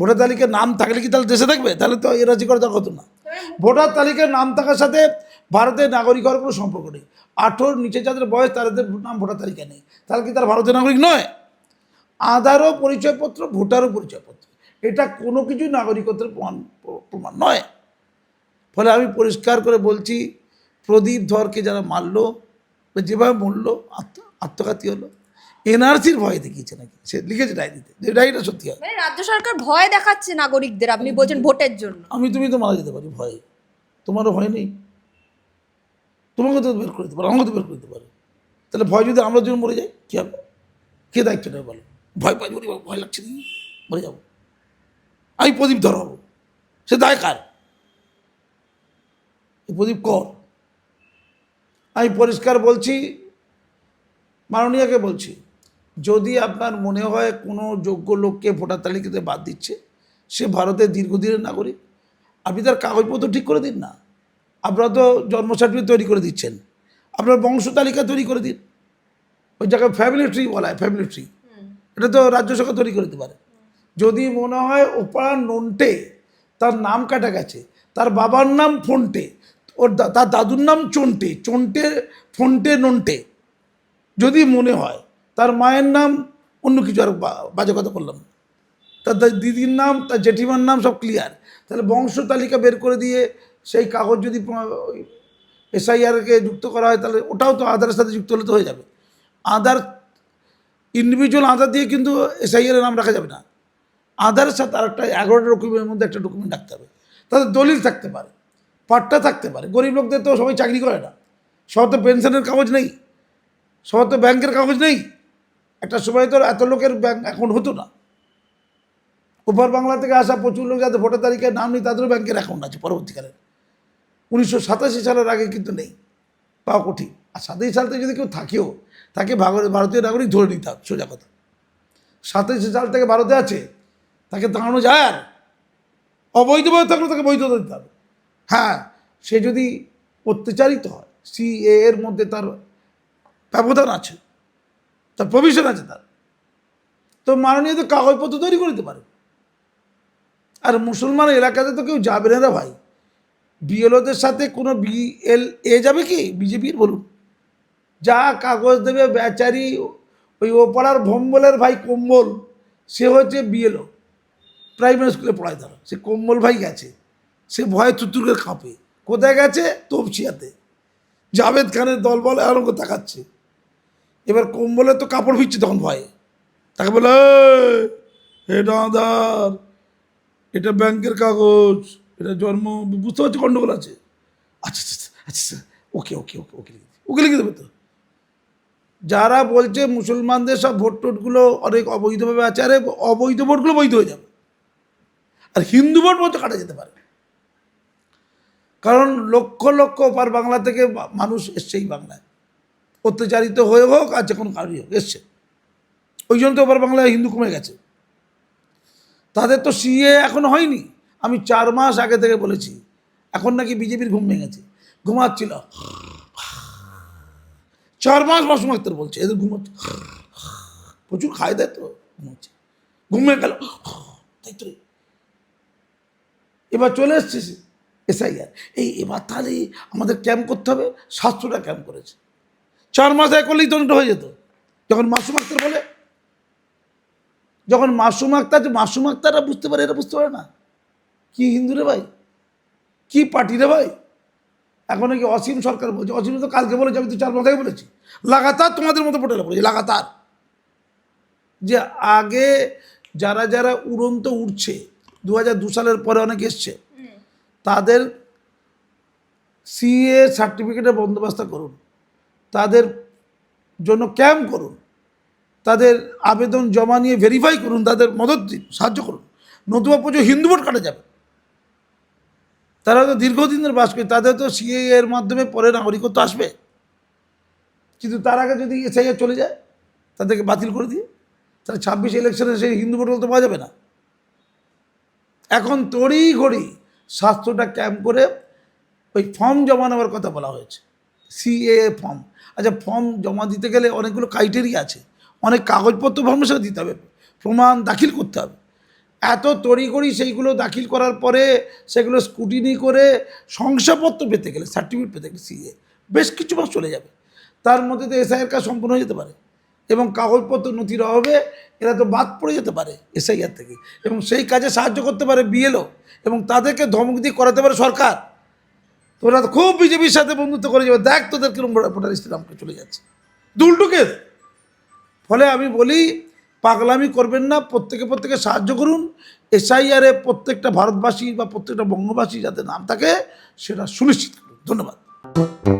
Voter তালিকায় নাম থাকলে কি তাহলে দেশে থাকবে? তাহলে তো এ রাজি করা দরকার হতো না। ভোটার তালিকায় নাম থাকার সাথে ভারতের নাগরিক হওয়ার কোনো সম্পর্ক নেই। আঠেরোর নিচে যাদের বয়স, তাদের নাম ভোটার তালিকা নেই। তাহলে কি তার ভারতের নাগরিক নয়? আধারও পরিচয়পত্র, ভোটারও পরিচয়পত্র। এটা কোনো কিছু নাগরিকত্বের প্রমাণ প্রমাণ নয়। ফলে আমি পরিষ্কার করে বলছি, প্রদীপ ধরকে যারা মারলো যেভাবে মরলো, আত্ম, আত্মঘাতী হলো। এনআরসির ভয় দেখিয়েছে নাকি? সে লিখেছে ডায়েরিতে যে ডায়েরিটা সত্যি হয়। মানে রাজ্য সরকার ভয় দেখাচ্ছে নাগরিকদের আপনি বলছেন ভোটের জন্য। আমি তুমি তো মারা যেতে পারি ভয়ে। তোমারও ভয় নেই। তোমাকে তো বের করে দিতে পারো আমাকে তো বের করে দিতে পারে। তাহলে ভয় যদি আমরা যদি মরে যাই কী হবে? কে দায়িত্ব নেবে বলো? ভয় পাই বলি ভয় লাগছে মরে যাব। আমি প্রদীপ ধর হব। সে দায় কার? প্রদীপ কর। আমি পরিষ্কার বলছি মাননীয়াকে বলছি যদি আপনার মনে হয় কোনো যোগ্য লোককে ভোটার তালিকাতে বাদ দিচ্ছে সে ভারতের দীর্ঘদিনের নাগরিক আপনি তার কাগজপত্র ঠিক করে দিন না। আপনারা তো জন্ম সার্টিফিকেট তৈরি করে দিচ্ছেন। আপনার বংশ তালিকা তৈরি করে দিন। ওই জায়গায় ফ্যামিলি ট্রি বলা হয় ফ্যামিলি ট্রি এটা তো রাজ্য সরকার তৈরি করে দিতে পারে। যদি মনে হয় ওপাড়া নন্টে তার নাম কাটা গেছে তার বাবার নাম ফোনটে ওর তার দাদুর নাম চন্টে চন্টে ফোনটে নন্টে। যদি মনে হয় তার মায়ের নাম অন্য কিছু আর বাজে কথা না। তার দিদির নাম, তার জেঠিমার নাম সব ক্লিয়ার তাহলে বংশ তালিকা বের করে দিয়ে সেই কাগজ যদি এসআইআরকে যুক্ত করা হয়, তাহলে ওটাও তো আধারের সাথে যুক্ত হলে তো হয়ে যাবে। আধার ইন্ডিভিজুয়াল আধার দিয়ে কিন্তু এসআইআর নাম রাখা যাবে না। আধারের সাথে আর একটা এগারোটা ডকুমেন্টের মধ্যে একটা ডকুমেন্ট রাখতে হবে। তাদের দলিল থাকতে পারে পাট্টা থাকতে পারে। গরিব লোকদের তো সবাই চাকরি করে না। সবার তো পেনশনের কাগজ নেই। সবার তো ব্যাংকের কাগজ নেই। একটা সময় তো এত লোকের ব্যাংক অ্যাকাউন্ট হতো না। ওপার বাংলা থেকে আসা প্রচুর লোক যাদের ভোটার তালিকায় নাম নেই, তাদেরও ব্যাংকের অ্যাকাউন্ট আছে পরবর্তীকালে। উনিশশো সাতাশি সালের আগে কিন্তু নেই, পাওয়া কঠিন। আর সাতাশি সাল থেকে যদি কেউ থাকেও, তাকে ভারতীয় নাগরিক ধরে নিতে হবে, সোজা কথা। সাতাশি সাল থেকে ভারতে আছে, তাকে দাঁড়ানো যায় আর। অবৈধভাবে থাকলে তাকে বৈধতা দিতে হবে। হ্যাঁ সে যদি অত্যাচারিত হয় সি এর মধ্যে তার ব্যবধান আছে। তার প্রভিশন আছে তার। তো মাননীয় তো কাগজপত্র তৈরি করে দিতে পারে। আর মুসলমান এলাকাতে তো কেউ যাবে না রে ভাই। বিএলওদের সাথে কোনো বিএল এ যাবে কি? বিজেপির বলুন। যা কাগজ দেবে বেচারি, ওই ওপাড়ার ভম্বলের ভাই কম্বল, সে হচ্ছে বিএলও। প্রাইমারি স্কুলে পড়ায় তারা সে কম্বল ভাই গেছে। সে ভয়ে তুতুরকে কাঁপে। কোথায় গেছে? তপসিয়াতে। জাভেদ খানের দল বলে আরম্ভ তাকাচ্ছে। এবার কম্বলে তো কাপড় ভিচ্ছে তখন ভয়ে। তাকে বলে "এই, এটা আধার এটা ব্যাংকের কাগজ এটা জন্ম বুঝতে পারছি গন্ডগোল আছে। আচ্ছা আচ্ছা আচ্ছা, আচ্ছা ওকে ওকে ওকে ওকে লিখে। ওকে লিখে দেবে তো। যারা বলছে মুসলমানদের সব ভোট টোটগুলো অনেক অবৈধভাবে আছে আরে অবৈধ ভোটগুলো বৈধ হয়ে যাবে। আর হিন্দু ভোট মতো কাটা যেতে পারে। কারণ লক্ষ লক্ষ ওপার বাংলা থেকে মানুষ এসছেই বাংলায়। অত্যাচারিত হয়ে হোক আর যে কোনো কারণই হোক, এসছে। ওই জন্য তো ওপার বাংলায় হিন্দু কমে গেছে। তাদের তো সিএ এখন হয়নি। আমি চার মাস আগে থেকে বলেছি, এখন নাকি বিজেপির ঘুম ভেঙেছে। ঘুমাচ্ছিল। চার মাস মাসুম আক্তার বলছে, এদের ঘুমাচ্ছে প্রচুর খায় দেয় তো ঘুমাচ্ছে ঘুমিয়ে গেল। তাই তো। এবার চলে এসছে এসআইআর। এই এবার তাহলে আমাদের ক্যাম্প করতে হবে, সাতশোটা ক্যাম্প করেছে। চার মাস এক করলেই অনেকটা হয়ে যেত। যখন মাসুম আক্তার বলে যখন মাসুম আক্তার মাসুম আক্তাররা বুঝতে পারে এরা বুঝতে পারে না। কি হিন্দু রে ভাই? কি পার্টি রে ভাই? এখন নাকি অসীম সরকার বলছে? অসীম তো কালকে বলেছে আমি তো চার মাস আগে বলেছি। লাগাতার তোমাদের মতো পটেলা বলেছি লাগাতার। যে আগে যারা যারা উড়ন্ত উঠছে দু হাজার দু সালের পরে অনেক এসছে তাদের সিএ সার্টিফিকেটের বন্দোবস্ত করুন। তাদের জন্য ক্যাম্প করুন। তাদের আবেদন জমা নিয়ে ভেরিফাই করুন, তাদের মদত দিন, সাহায্য করুন। নতুবা প্রচুর হিন্দু ভোট কাটা যাবে। তারা তো দীর্ঘদিন ধরে বাস করে, তাদের তো সিএ এর মাধ্যমে পরে নাগরিকত্ব আসবে। কিন্তু তার আগে যদি এসআইআর চলে যায়, তাদেরকে বাতিল করে দিয়ে, তাহলে ছাব্বিশ ইলেকশনে সেই হিন্দু ভোট তো পাওয়া যাবে না। এখন তড়ি ঘড়ি সাতশোটা ক্যাম্প করে ওই ফর্ম জমা নেওয়ার কথা বলা হয়েছে। সিএ ফর্ম আচ্ছা ফর্ম জমা দিতে গেলে অনেকগুলো ক্রাইটেরিয়া আছে। অনেক কাগজপত্র ফর্মের সাথে দিতে হবে। প্রমাণ দাখিল করতে হবে। এত তড়িঘড়ি সেইগুলো দাখিল করার পরে সেগুলো স্কুটিনি করে শংসাপত্র পেতে গেলে সার্টিফিকেট পেতে গেলে সিএ বেশ কিছু মাস চলে যাবে। তার মধ্যে তো এসআইয়ের কাজ সম্পূর্ণ হয়ে যেতে পারে এবং কাগজপত্র নথির অভাবে এরা তো বাদ পড়ে যেতে পারে এসআইআর থেকে এবং সেই কাজে সাহায্য করতে পারে বিএলও এবং তাদেরকে ধমক দিয়ে করাতে পারে সরকার। তোরা তো খুব বিজেপির সাথে বন্ধুত্ব করে যাবে। দেখ তোদের কিরম ভোটার নামকে চলে যাচ্ছে। দুলটুকে। ফলে আমি বলি, পাগলামি করবেন না, প্রত্যেকে প্রত্যেকে সাহায্য করুন। এসআইআরে প্রত্যেকটা ভারতবাসী বা প্রত্যেকটা বঙ্গবাসী যাতে নাম থাকে, সেটা সুনিশ্চিত করুন। ধন্যবাদ।